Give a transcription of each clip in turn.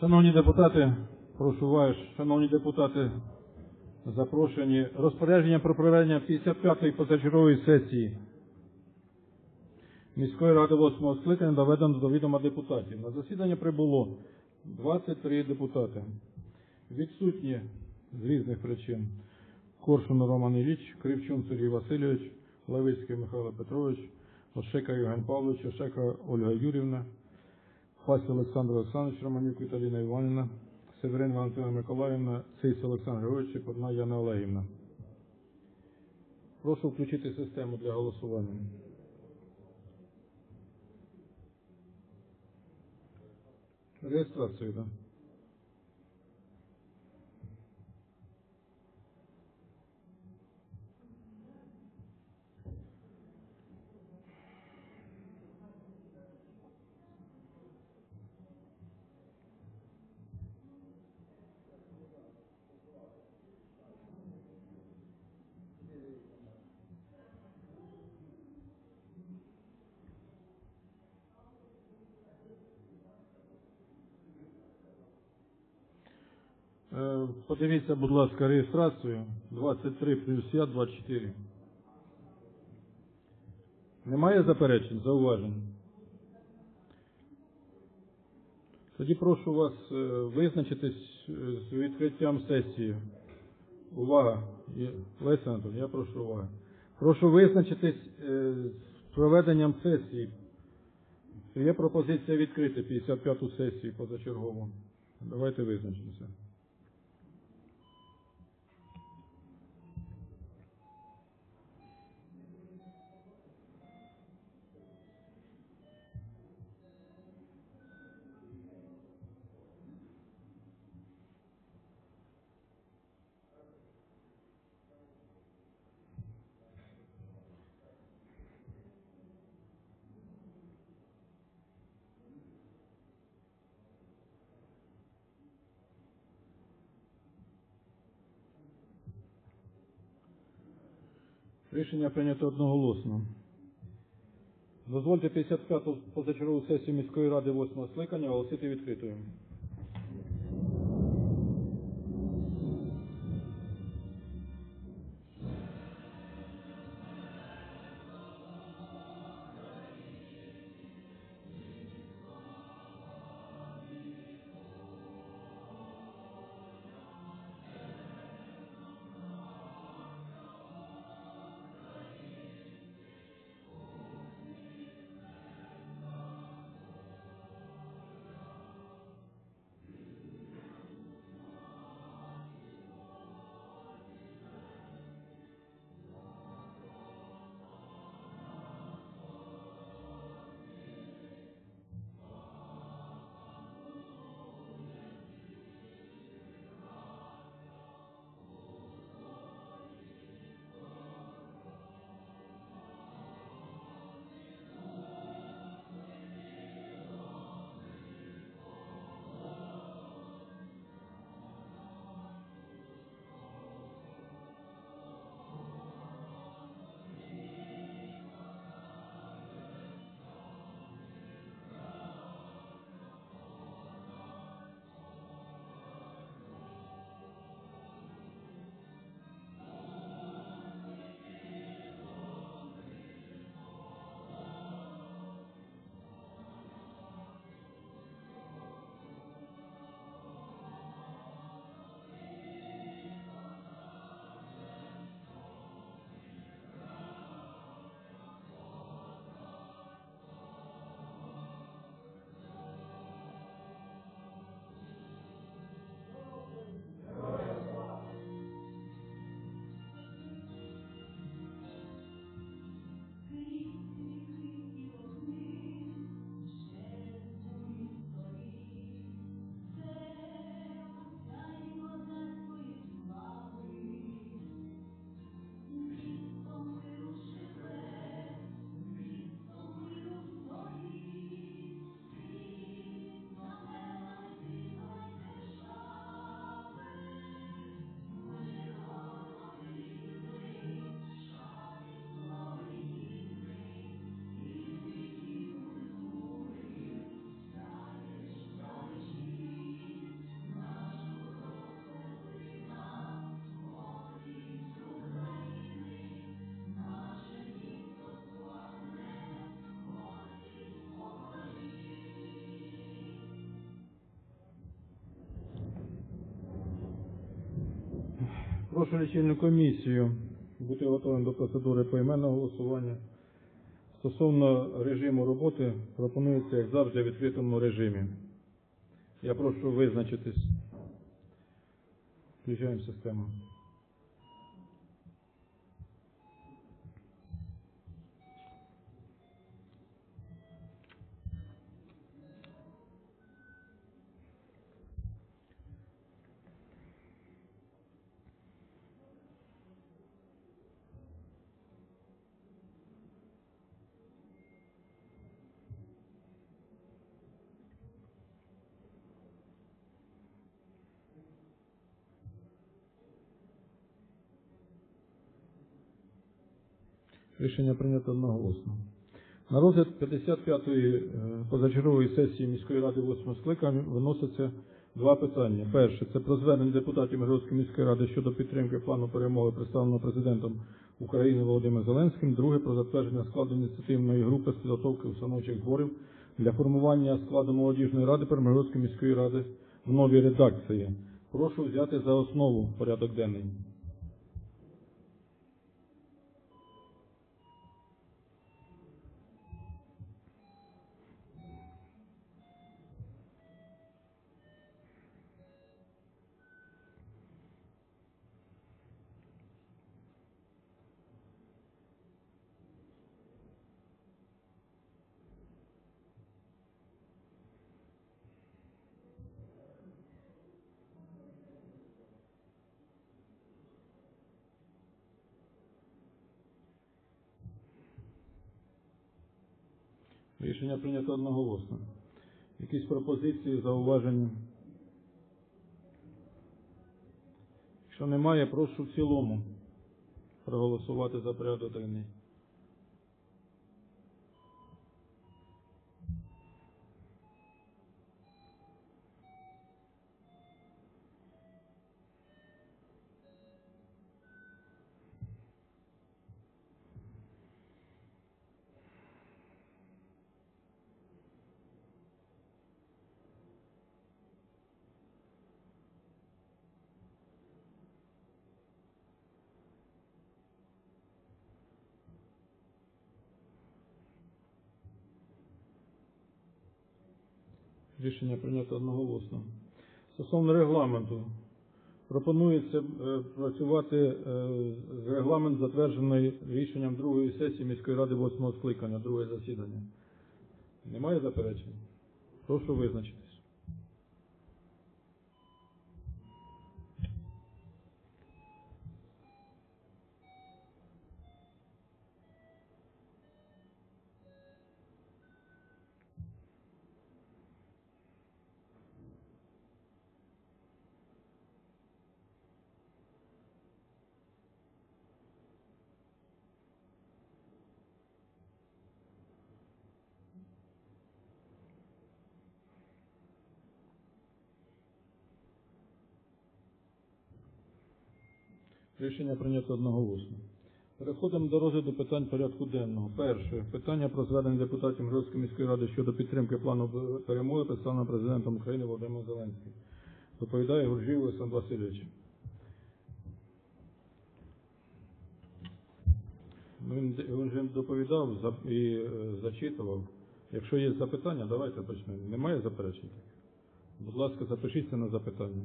Шановні депутати, прошу вас, шановні депутати, запрошені. Розпорядження про проведення 55-ї позачергової сесії міської ради 8 скликання доведено до відома депутатів. На засідання прибуло 23 депутати. Відсутні з різних причин Коршун Роман Ілліч, Кривчун Сергій Васильович, Левицький Михайло Петрович, Ошека Євген Павлович, Ошека Ольга Юрівна, Пась Олександр Олександрович, Романюк Віталіна Іванівна, Северин Валентина Миколаївна, Цейс Олександр Георгійович, Подна Яна Олегівна. Прошу включити систему для голосування. Реєстрацію, так? Е, Подивіться, будь ласка, реєстрацію 23 плюс я 24. Немає заперечень, зауважень? Тоді прошу вас е, визначитись е, з відкриттям сесії. Увага! Леся Анатолій, я прошу уваги. Прошу визначитись е, з проведенням сесії. Є пропозиція відкрити 55-ту сесію позачергову. Давайте визначимося. Рішення прийнято одноголосно. Дозвольте 55-ту позачергову сесію міської ради 8-го скликання оголосити відкритою. Прошу лічильну комісію бути готовим до процедури поіменного голосування. Стосовно режиму роботи пропонується, як завжди, в відкритому режимі. Я прошу визначитись. Включаємо систему. Рішення прийнято одноголосно. На розгляд 55-ї е, позачергової сесії міської ради 8 скликання виноситься два питання. Перше це про звернення депутатів Миргородської міської ради щодо підтримки плану перемоги, представленого президентом України Володимиром Зеленським. Друге про затвердження складу ініціативної групи з підготовки установчих зборів для формування складу молодіжної ради Миргородської міської ради в новій редакції. Прошу взяти за основу порядок денний. Рішення прийнято одноголосно. Якісь пропозиції, зауваження? Якщо немає, прошу в цілому проголосувати за порядок денний. Рішення прийнято одноголосно. Стосовно регламенту, пропонується е, працювати е, регламент, затверджений рішенням другої сесії міської ради восьмого скликання, друге засідання. Немає заперечень? Прошу визначитись. Рішення прийнято одноголосно. Переходимо до розгляду питань порядку денного. Перше питання про звернення депутатів Миргородської міської ради щодо підтримки плану перемоги, представленого президентом України Володимиром Зеленським. Доповідає Гуржій Олександр Васильович. Ну, Він він вже доповідав і е, зачитував. Якщо є запитання, давайте почнемо. Немає заперечень? Будь ласка, запишіться на запитання.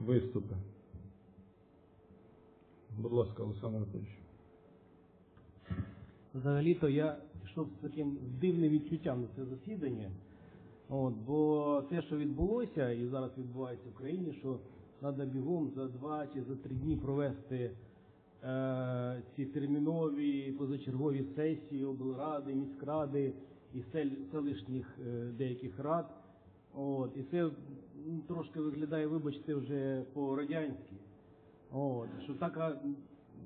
Виступи. Будь ласка, Олександр Анатолійович. Взагалі-то я йшов з таким дивним відчуттям на це засідання. От, бо те, що відбулося і зараз відбувається в країні, що треба бігом за два чи за три дні провести е, ці термінові позачергові сесії облради, міськради і сел, селищних е, деяких рад. От, і це трошки виглядає, вибачте, вже по-радянськи. От, що така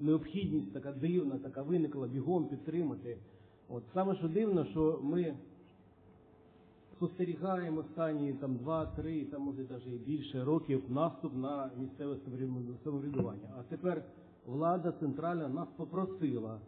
необхідність, така дивна, така виникла бігом підтримати. От саме що дивно, що ми спостерігаємо останні там два-три, там може навіть і більше років наступ на місцеве самоврядування. А тепер влада центральна нас попросила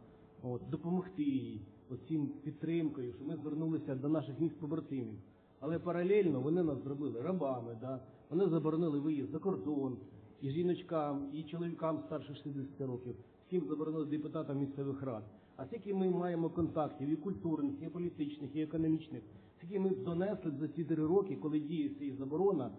от, допомогти їй оцім підтримкою, що ми звернулися до наших міст побратимів. Але паралельно вони нас зробили рабами, да? вони заборонили виїзд за кордон і жіночкам, і чоловікам старше 60 років, всім заборонили депутатам місцевих рад. А скільки ми маємо контактів і культурних, і політичних, і економічних, скільки ми донесли за ці три роки, коли діє ця заборона,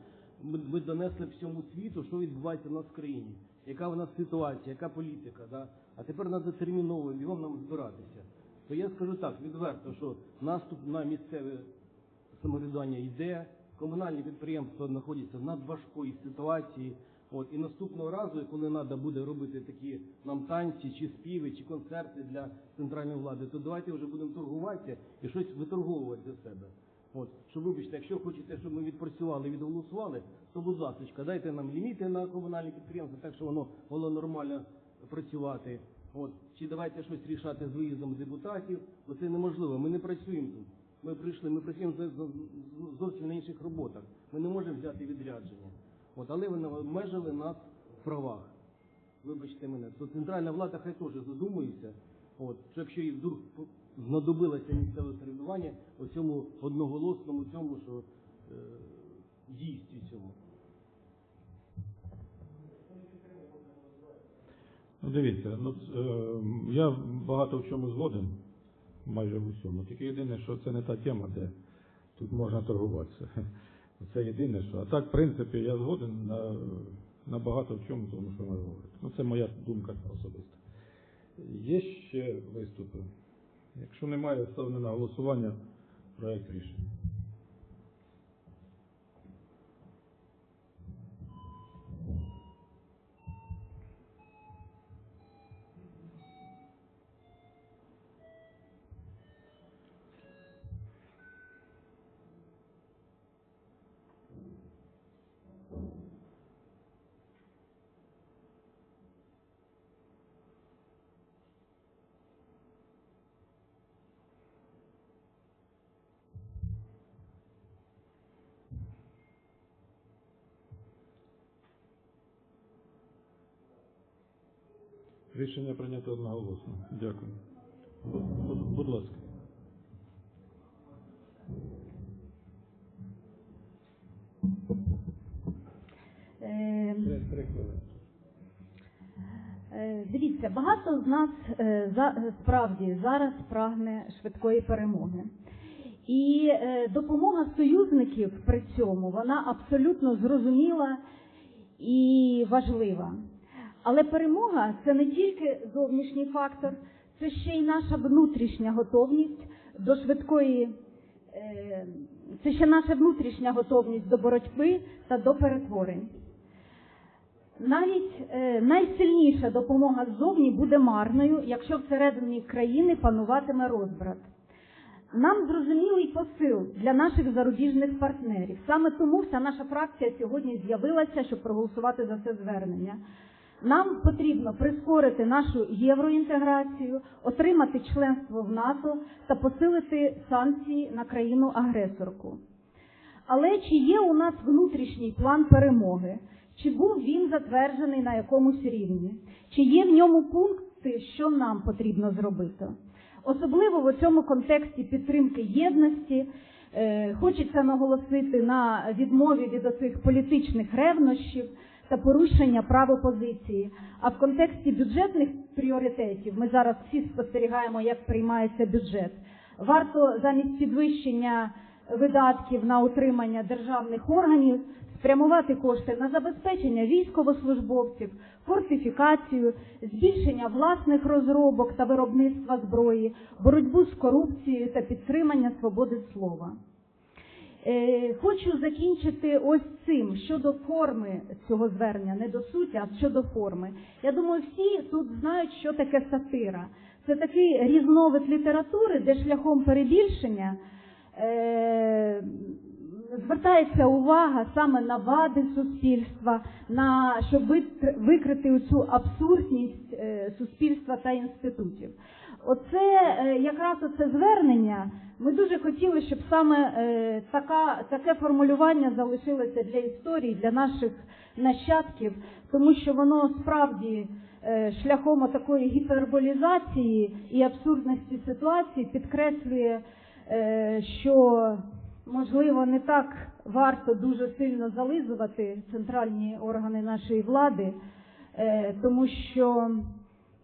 ми, донесли всьому світу, що відбувається в нас в країні, яка в нас ситуація, яка політика. Да? А тепер треба терміново бігом нам збиратися. То я скажу так відверто, що наступ на місцеве самоврядування йде, комунальні підприємства знаходяться в надважкої ситуації. От і наступного разу, коли треба буде робити такі нам танці, чи співи, чи концерти для центральної влади, то давайте вже будемо торгуватися і щось виторговувати для себе. От, що вибачте, якщо хочете, щоб ми відпрацювали, відголосували, то будь ласка, дайте нам ліміти на комунальні підприємства, так що воно було нормально працювати. От чи давайте щось рішати з виїздом депутатів, бо це неможливо. Ми не працюємо тут. Ми прийшли, ми працюємо зовсім на інших роботах. Ми не можемо взяти відрядження. От, але вони обмежили нас в правах. Вибачте мене, то центральна влада хай теж задумується. От, що якщо їй вдруг знадобилося місцеве середування у цьому одноголосному цьому, що е, дійстві цьому. Ну, дивіться, ну, е, я багато в чому згоден, майже в усьому. Тільки єдине, що це не та тема, де тут можна торгуватися. Це єдине, що. А так, в принципі, я згоден на, на багато в чому, тому що ми говорите. Ну, це моя думка особиста. Є ще виступи? Якщо немає, ставлю на голосування проект рішення. Рішення прийнято одноголосно. Дякую. Будь, ласка. Е, Три, три хвилини. е, Дивіться, багато з нас е, за- справді зараз прагне швидкої перемоги. І е, допомога союзників при цьому вона абсолютно зрозуміла і важлива. Але перемога це не тільки зовнішній фактор, це ще й наша внутрішня готовність до швидкої, е, це ще наша внутрішня готовність до боротьби та до перетворень. Навіть е, найсильніша допомога ззовні буде марною, якщо всередині країни пануватиме розбрат. Нам зрозумілий посил для наших зарубіжних партнерів. Саме тому вся наша фракція сьогодні з'явилася, щоб проголосувати за це звернення. Нам потрібно прискорити нашу євроінтеграцію, отримати членство в НАТО та посилити санкції на країну-агресорку. Але чи є у нас внутрішній план перемоги? Чи був він затверджений на якомусь рівні? Чи є в ньому пункти, що нам потрібно зробити? Особливо в цьому контексті підтримки єдності е, хочеться наголосити на відмові від оцих політичних ревнощів та порушення прав опозиції. А в контексті бюджетних пріоритетів ми зараз всі спостерігаємо, як приймається бюджет. Варто замість підвищення видатків на утримання державних органів спрямувати кошти на забезпечення військовослужбовців, фортифікацію, збільшення власних розробок та виробництва зброї, боротьбу з корупцією та підтримання свободи слова. Е, Хочу закінчити ось цим щодо форми цього звернення, не до суті, а щодо форми. Я думаю, всі тут знають, що таке сатира. Це такий різновид літератури, де шляхом перебільшення е, звертається увага саме на вади суспільства, на щоб викрити цю абсурдність е, суспільства та інститутів. Оце е, якраз оце звернення. Ми дуже хотіли, щоб саме е, така, таке формулювання залишилося для історії, для наших нащадків, тому що воно справді е, шляхом такої гіперболізації і абсурдності ситуації підкреслює, що можливо, не так варто дуже сильно зализувати центральні органи нашої влади, тому що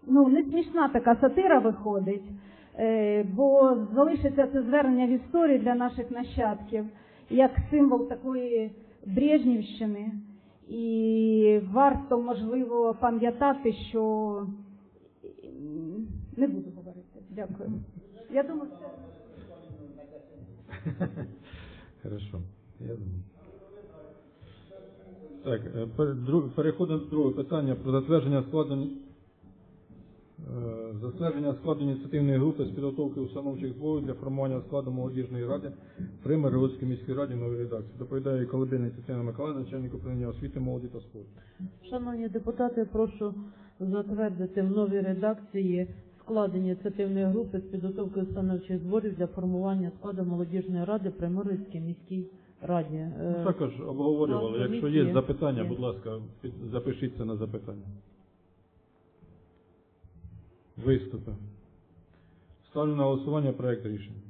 ну, не смішна така сатира виходить, е, бо залишиться це звернення в історії для наших нащадків як символ такої Брежнівщини. І варто, можливо, пам'ятати, що не буду говорити. Дякую. Я думаю, це. Хорошо. Я думаю. Так, е, переходимо до другого питання про затвердження складу затвердження складу ініціативної групи з підготовки установчих зборів для формування складу молодіжної ради при Миргородській міській раді нової редакції. Доповідає Колобина Тетяна Миколаївна, начальник управління освіти, молоді та спорту. Шановні депутати, прошу затвердити в новій редакції склад ініціативної групи з підготовки установчих зборів для формування складу молодіжної ради при Миргородській міській раді. Е, Ну, Також обговорювали. Якщо є запитання, будь ласка, запишіться на запитання. Виступи. Ставлю на голосування проект рішення.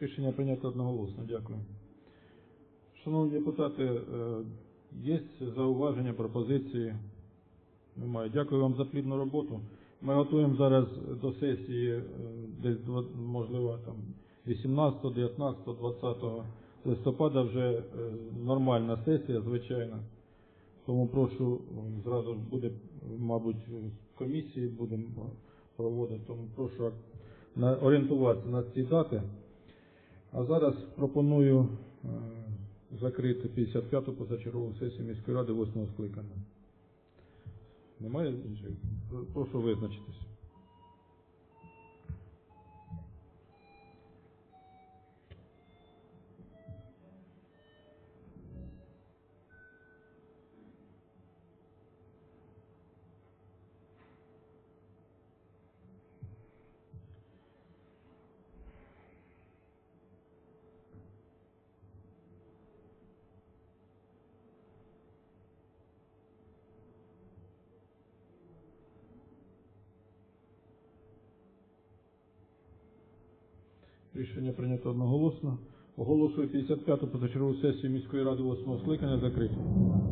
Рішення прийнято одноголосно. Дякую. Шановні депутати, е, є зауваження, пропозиції? Немає. Дякую вам за плідну роботу. Ми готуємо зараз до сесії е, десь, можливо, там 18, 19, 20 листопада вже е, нормальна сесія, звичайно. Тому прошу, зразу ж буде, мабуть, комісії будемо проводити, тому прошу орієнтуватися на ці дати. А зараз пропоную е, закрити 55-ту позачергову сесію міської ради 8 скликання. Немає? Прошу визначитись. Рішення прийнято одноголосно. Оголошую 55-ту позачергову сесію міської ради 8 скликання закритою.